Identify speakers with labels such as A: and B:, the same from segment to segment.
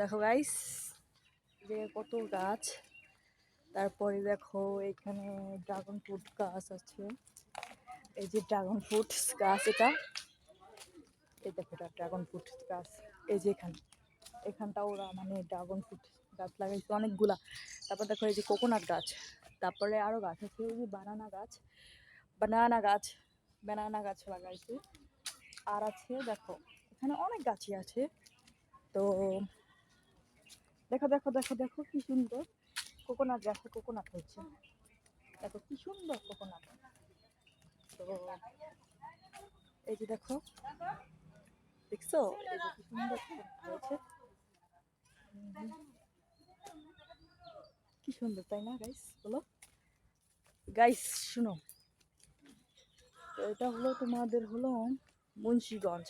A: দেখো গাইস যে কত গাছ। তারপরে দেখো এখানে ড্রাগন ফ্রুট গাছ আছে। এই যে ড্রাগন ফ্রুট গাছ এটা। এই দেখো এটা ড্রাগন ফ্রুট গাছ। এই যে এখানে, এখানটা ওরা মানে ড্রাগন ফ্রুট গাছ লাগাইছে অনেকগুলা। তারপর দেখো এই যে কোকোনাট গাছ। তারপরে আরও গাছ আছে ওই যে বানানা গাছ। বানানা গাছ বানানা গাছ লাগাইছে। আর আছে দেখো, এখানে অনেক গাছই আছে। তো দেখো দেখো দেখো দেখো কি সুন্দর কোকোনাট গাছে কোকোনাট হচ্ছে দেখো কি সুন্দর কোকোনাট তো এই যে দেখো, দেখছ? কি সুন্দর হয়েছে। কি সুন্দর, তাই না গাইস বলো। গাইস শুনো তো এটা হলো তোমাদের হলো মুন্সিগঞ্জ।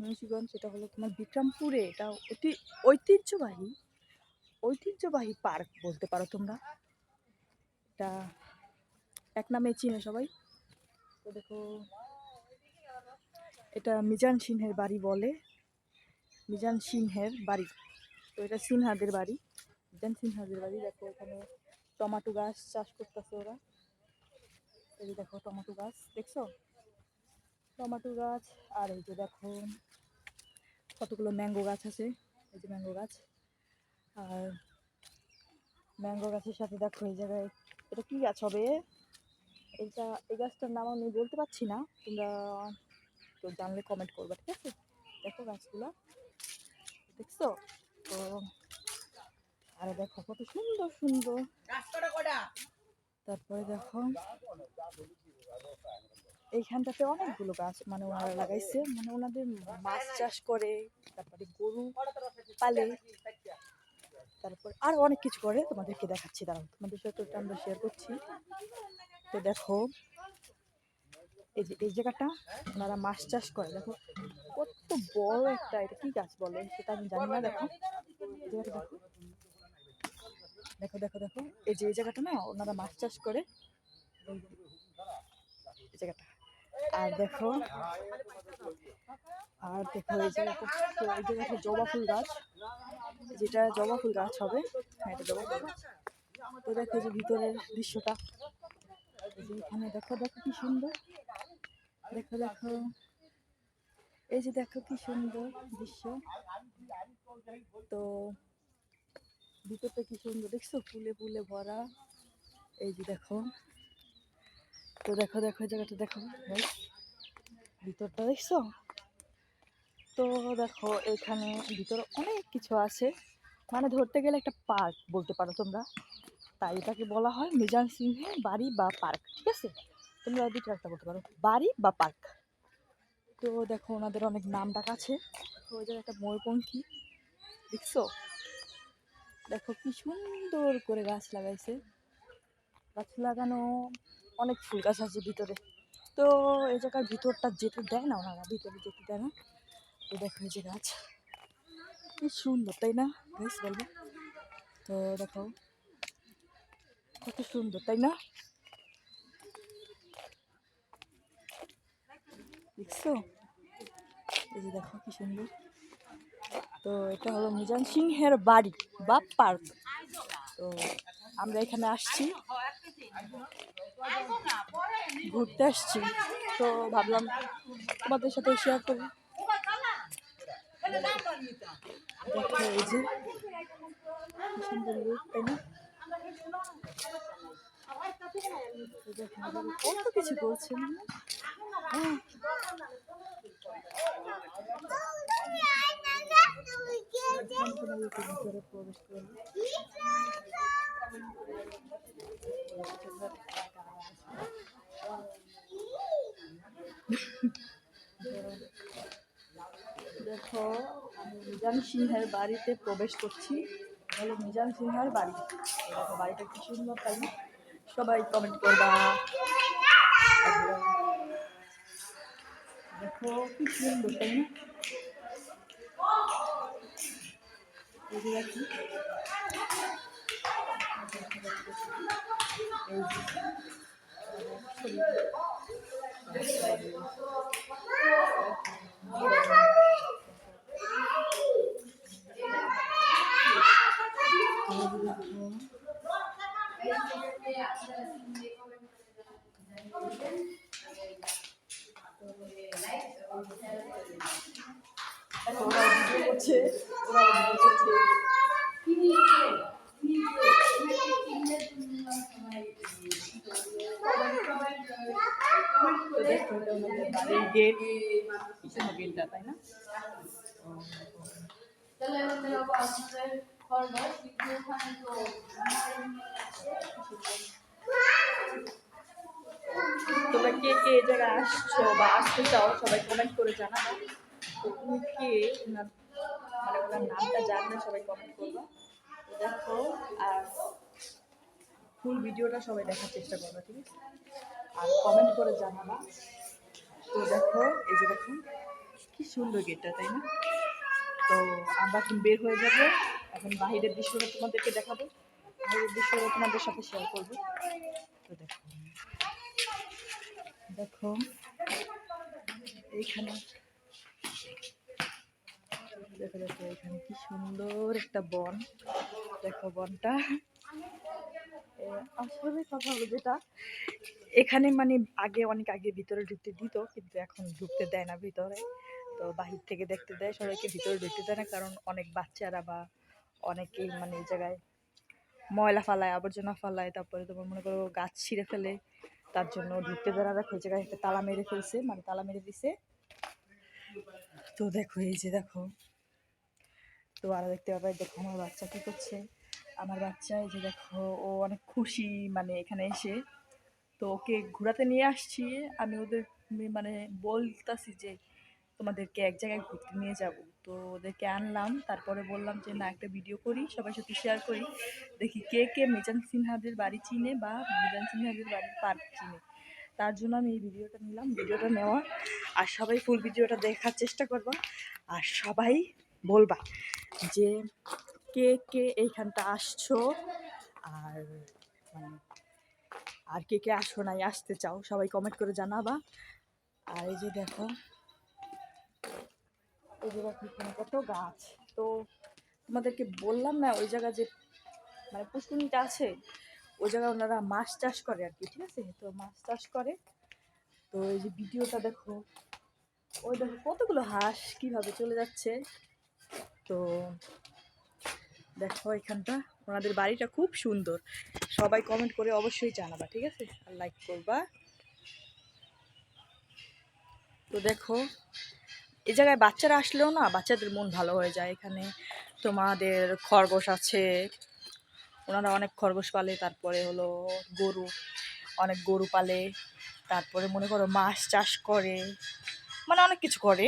A: মুন্সিগঞ্জ এটা হলো তোমার বিক্রমপুরে। এটা অতি ঐতিহ্যবাহী ঐতিহ্যবাহী পার্ক বলতে পারো তোমরা। এটা এক নামে চিনে সবাই। তো দেখো, এটা মিজান সিংহের বাড়ি বলে। মিজান সিংহের বাড়ি। তো এটা সিনহাদের বাড়ি। মিজান সিনহাদের বাড়ি। দেখো, এখানে টমাটো গাছ চাষ করতেছে ওরা। এই দেখো, টমাটো গাছ। দেখছ? টমেটো গাছ আর এই যে দেখো কতগুলো ম্যাঙ্গো গাছ আছে। এই যে ম্যাঙ্গো গাছ। আর ম্যাঙ্গো গাছের সাথে দেখো এই জায়গায় এটা কি গাছ হবে? এইটা এই গাছটার নাম আমি বলতে পারছি না। তোমরা তো জানলে কমেন্ট করবে ঠিক আছে? দেখো গাছগুলো। দেখছ? তো আর দেখো কত সুন্দর সুন্দর। তারপরে দেখো এইখানটাতে অনেকগুলো গাছ মানে ওনারা লাগাইছে। মানে ওনাদের মাছ চাষ করে, তারপরে গরু পালে, তারপর আর অনেক কিছু করে। তোমাদেরকে দেখাচ্ছি, দাঁড়াও, তোমাদের সাথে ওটা আমরা শেয়ার করছি। তো দেখো, এই যে, এই জায়গাটা ওনারা মাছ চাষ করে। দেখো, কত বড় একটা এটা কি গাছ বলে সেটা আমি জানি না দেখো দেখো। দেখো দেখো দেখো, এই যে, এই জায়গাটা না, ওনারা মাছ চাষ করে। এই জায়গাটা। আর দেখো আর দেখো এই তো এই জায়গাটা জবা ফুল গাছ, যেটা জবা ফুল গাছ হবে হ্যাঁ এটা জবা ফুল গাছ। তো দেখো যে ভিতরের দৃশ্যটা যে এখানে দেখো দেখো কি সুন্দর, দেখো দেখো, এই যে দেখো কি সুন্দর দৃশ্য। তো ভিতরটা কি সুন্দর, দেখছ? ফুলে ফুলে ভরা, এই যে দেখো। তো দেখো দেখো, এই জায়গাটা দেখো। ভিতরটা দেখছ? তো দেখো, এখানে ভিতরে অনেক কিছু আছে। মানে ধরতে গেলে একটা পার্ক বলতে পারো তোমরা। তাই এটাকে বলা হয় মিজান সিংহের বাড়ি বা পার্ক, ঠিক আছে? তোমরা দুটো একটা বলতে পারো, বাড়ি বা পার্ক। তো দেখো, ওনাদের অনেক নাম ডাক আছে। ওই জায়গায় একটা ময়ূরপঙ্খী দেখছ? দেখো, কি সুন্দর করে গাছ লাগাইছে। গাছ লাগানো অনেক ফুল গাছ আছে ভিতরে। তো এই জায়গার ভিতরটা যেতে দেয় না ওনারা, ভিতরে যেতে দেয় না। তো দেখো এই যে গাছ। কি সুন্দর, তাই না? গাছ বলব তো দেখো, কত সুন্দর, তাই না? দেখছ? এই যে দেখো কি সুন্দর। তো এটা হলো মিজান সিংহের বাড়ি বা পার্ক তো আমরা এখানে আসছি। ঘুরতে আসছি। তো ভাবলাম তোমাদের সাথে শেয়ার করি। এই কিছু প্রবেশ দেখো, আমি মিজান সিংহের বাড়িতে প্রবেশ করছি। এটা হলো মিজান সিংহের বাড়ি? দেখো, বাড়িটা কি সুন্দর, তাই সবাই কমেন্ট করবা। দেখো, কি সুন্দর, তাই না? ওরা ভিডিও করছে ওরা ভিডিও করছে তো দেখো এটা গেট গেটটা তাই না তোমরা কে কে জায়গায় আসছো বা আসতে চাও সবাই কমেন্ট করে জানাব। তো তুমি কে? ওনার মানে ওনার নামটা জানলে সবাই কমেন্ট করবা। দেখো, আর ফুল ভিডিওটা সবাই দেখার চেষ্টা করবে, ঠিক আছে? আর কমেন্ট করে জানাবা। তো দেখো, এই যে দেখো, কি সুন্দর গেটটা তাই না? তো আমরা এখন বের হয়ে যাব। এখন বাহিরের দৃশ্যটা তোমাদেরকে দেখাবো। বাহিরের দৃশ্যটা তোমাদের সাথে শেয়ার করব। তো দেখো দেখো, এইখানে, দেখো দেখো এখানে কি সুন্দর একটা বন। দেখো বনটা। আসলে কথা হলো যেটা এখানে মানে আগে অনেক আগে ভিতরে ঢুকতে দিত, কিন্তু এখন ঢুকতে দেয় না ভিতরে। তো বাহির থেকে দেখতে দেয় সবাইকে, ভিতরে ঢুকতে দেয় না, কারণ অনেক বাচ্চারা বা অনেকেই মানে এই জায়গায় ময়লা ফালায়, আবর্জনা ফালায়, তারপরে তোমার মনে করো গাছ ছিঁড়ে ফেলে, তার জন্য ঢুকতে দেয় দেখো, এই জায়গায় একটা তালা মেরে ফেলছে মানে তালা মেরে দিছে। তো দেখো, এই যে দেখো। তো আরও দেখতে পাবে, দেখো আমার বাচ্চা কি করছে। আমার বাচ্চা, এই যে দেখো, ও অনেক খুশি মানে এখানে এসে। তো ওকে ঘোরাতে নিয়ে আসছি। আমি ওদের মানে বলতাছি যে, তোমাদেরকে এক জায়গায় ঘুরতে নিয়ে যাব। তো ওদেরকে আনলাম, তারপরে বললাম যে, না, একটা ভিডিও করি, সবার সাথে শেয়ার করি। দেখি কে কে মিজান সিনহাদের বাড়ি চিনে বা মিজান সিনহাদের বাড়ির পার্ক চিনে। তার জন্য আমি এই ভিডিওটা নিলাম ভিডিওটা নেওয়া। আর সবাই ফুল ভিডিওটা দেখার চেষ্টা করবা। আর সবাই বলবা যে, কে কে এইখানটা আসছো? আর মানে আর কে কে আসো নাই, আসতে চাও, সবাই কমেন্ট করে জানাবা। আর এই যে দেখো, এই যে দেখো কত গাছ। তো তোমাদেরকে বললাম না, ওই জায়গা যে মানে পুষ্কুনিটা আছে, ওই জায়গায় ওনারা মাছ চাষ করে আর কি, ঠিক আছে? তো মাছ চাষ করে। তো এই যে ভিডিওটা দেখো, ওই দেখো কতগুলো হাঁস কীভাবে চলে যাচ্ছে। তো দেখো এখানটা। ওনাদের বাড়িটা খুব সুন্দর। সবাই কমেন্ট করে অবশ্যই জানাবা, ঠিক আছে? আর লাইক করবা। তো দেখো এই জায়গায় বাচ্চারা আসলেও না, বাচ্চাদের মন ভালো হয়ে যায়। এখানে তোমাদের খরগোশ আছে। ওনারা অনেক খরগোশ পালে, তারপরে হলো গরু, অনেক গরু পালে, তারপরে মনে করো মাছ চাষ করে মানে অনেক কিছু করে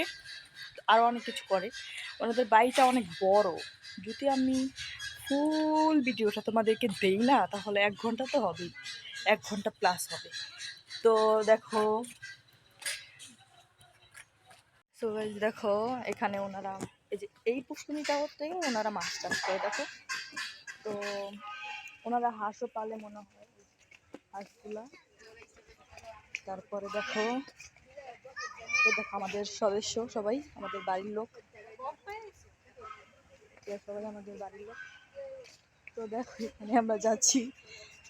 A: আরও অনেক কিছু করে। ওনাদের বাড়িটা অনেক বড়। যদি আমি ফুল ভিডিওটা তোমাদেরকে দেই না, তাহলে এক ঘণ্টা তো হবেই। এক ঘণ্টা প্লাস হবে। তো দেখো সো দেখো, এখানে ওনারা, এই যে এই পুষ্করিটাতে ওনারা মাছ চাষ করে, দেখো। তো ওনারা হাঁসও পালে মনে হয়, হাঁসগুলা। তারপরে দেখো, এই দেখো আমাদের সদস্য সবাই, আমাদের বাড়ির লোক। তো দেখো এখানে আমরা যাচ্ছি।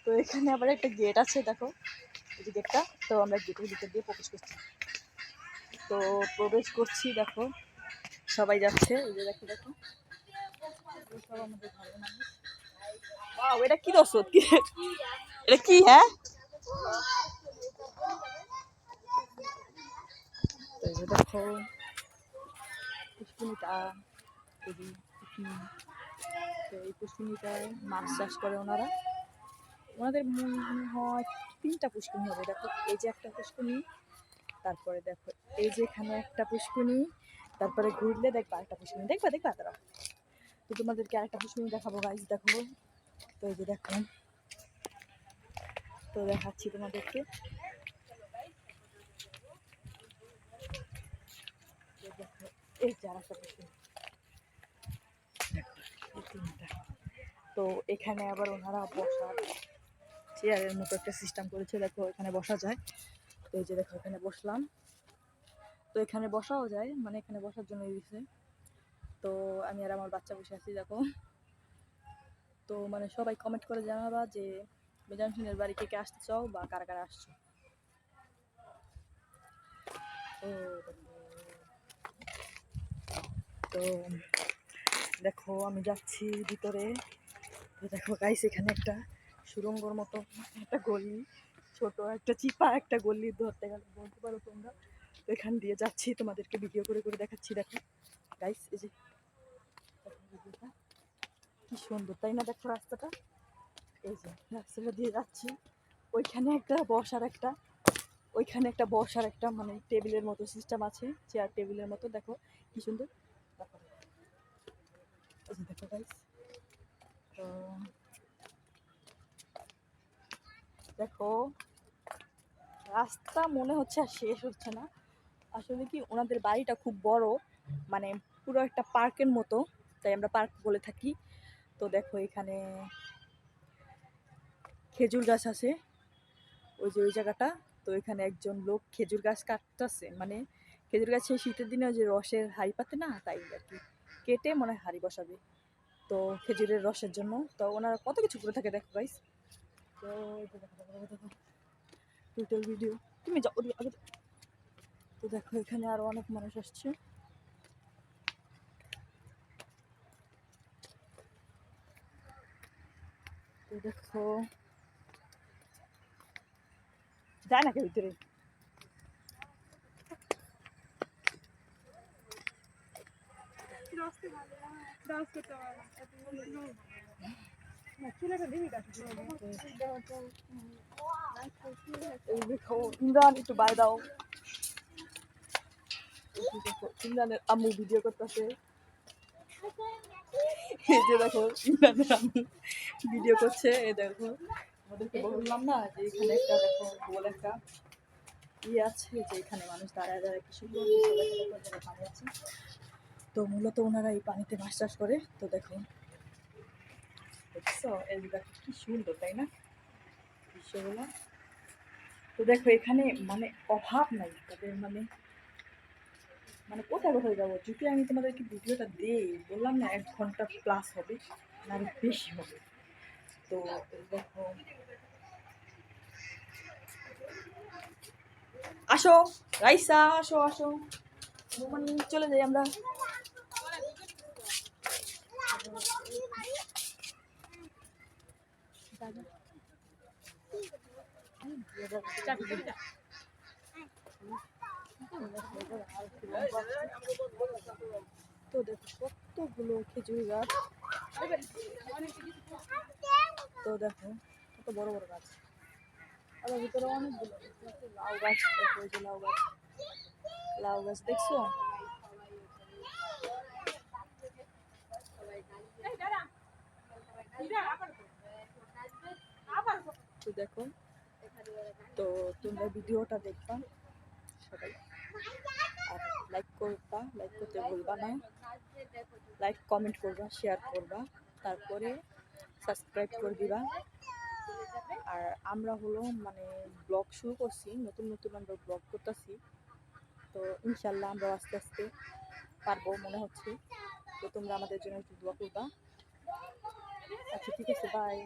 A: তো এখানে আবার একটা গেট আছে দেখো। এই যে গেটটা তো আমরা গেটের ভিতর দিয়ে প্রবেশ করছি। তো প্রবেশ করছি দেখো। সবাই যাচ্ছে এই যে দেখো দেখো। আমাদের Wow, এটা কি রসদ কি এটা কি হ্যাঁ? দেখো পুষ্পিনিটা এই তো এই পুষ্পিনিটায় মাছ চাষ করে ওনারা। ওনাদের মনে হয় তিনটা পুষ্কুনি হবে। দেখো, এই যে একটা পুষ্কুনি তারপরে দেখো, এই যে এখানে একটা পুষ্কুনি তারপরে ঘুরলে দেখবা একটা পুষ্কুনি দেখবা দেখবা তারা। তো তোমাদেরকে আরেকটা পুষ্কুনি দেখাবো গাইজ দেখো। তো এই যে দেখো। তো দেখাচ্ছি তোমাদেরকে এই দেখো, এই যে আরেকটা পুষ্কুনি দেখো, এই তিনটা। তো এখানে আবার ওনারা বসার চেয়ারের মতো একটা সিস্টেম করেছে। দেখো এখানে বসা যায়। তো এই যে দেখো এখানে বসলাম। তো এখানে বসাও যায় মানে এখানে বসার জন্য দিয়েছে তো আমি আর আমার বাচ্চা বসে আছি দেখো। তো মানে সবাই কমেন্ট করে জানাবা যে মিজান সিনের বাড়ি কে কে আসতে চাও বা কারা কারা আসছো? তো তো দেখো, আমি যাচ্ছি ভিতরে। দেখো গাইস এখানে একটা সুরঙ্গর মতো একটা গলি, ছোট একটা চিপা একটা গলি ধরতে গেলে, বলতে পারো তোমরা। তো এখান দিয়ে যাচ্ছি, তোমাদেরকে ভিডিও করে করে দেখাচ্ছি, দেখো। গাইস এই যে, কি সুন্দর, তাই না? দেখো রাস্তাটা। এই যে, রাস্তাটা দিয়ে যাচ্ছি। ওইখানে একটা বসার একটা, ওইখানে একটা বসার একটা মানে টেবিলের মতো সিস্টেম আছে চেয়ার টেবিলের মতো, দেখো, কি সুন্দর। দেখো তো দেখো রাস্তা মনে হচ্ছে আর শেষ হচ্ছে না। আসলে কি ওনাদের বাড়িটা খুব বড় মানে পুরো একটা পার্কের মতো, তাই আমরা পার্ক বলে থাকি। তো দেখো এখানে খেজুর গাছ আছে, ওই যে ওই জায়গাটা। তো এখানে একজন লোক খেজুর গাছ কাটতেছে মানে খেজুর গাছে শীতের দিনে ওই যে রসের হাড়ি পাতে না, তাই আর কি। কেটে মনে হয় হাড়ি বসাবে। তো খেজুরের রসের জন্য। তো ওনারা কত কিছু করে থাকে দেখো গাইস তো টুইটার ভিডিও তুমি যাও আগে তো দেখো, এখানে আরও অনেক মানুষ আসছে। তো দেখো। যায় না কেউ ভিতরে এই দেখো ইমরান, একটু বাই দাও। ইমরানের আম্মু ভিডিও করতেছে। এই যে দেখো, ইমরানের আম্মু ভিডিও করছে। এই দেখো, আমাদেরকে বললাম না যে এখানে একটা দেখো, গোল একটা ইয়ে আছে, যে এখানে মানুষ দাঁড়ায় দাঁড়ায় কি সুন্দর পানি আছে তো মূলত ওনারা এই পানিতে মাছ চাষ করে। তো দেখুন। দেখছ? কি সুন্দর, তাই না? দৃশ্যগুলো তো দেখো, এখানে মানে অভাব নাই তাদের মানে মানে কোথায় কোথায় যাব? যদি আমি তোমাদেরকে ভিডিওটা দিই, বললাম না, এক ঘণ্টা প্লাস হবে না বেশি হবে। তো দেখো। আসো, রাইসা, আসো আসো। চলে যাই আমরা। তো দেখো কতগুলো খেজুর গাছ। তো দেখো কত বড় বড় গাছ। আবার ভিতরে অনেকগুলো লাউ গাছ লাউ গাছ। লাউ গাছ দেখছ? তো দেখো তো তোমরা ভিডিওটা দেখবা সবাই। আর লাইক করবা লাইক করতে ভুলবা না। লাইক কমেন্ট করবা শেয়ার করবা। তারপরে সাবস্ক্রাইব করে দিবা। আর আমরা হলো মানে ব্লগ শুরু করছি, নতুন নতুন আমরা ব্লগ করতেছি। তো ইনশাল্লাহ আমরা আস্তে আস্তে পারব মনে হচ্ছে। তো তোমরা আমাদের জন্য একটু দোয়া করবা। আচ্ছা ঠিক আছে বাই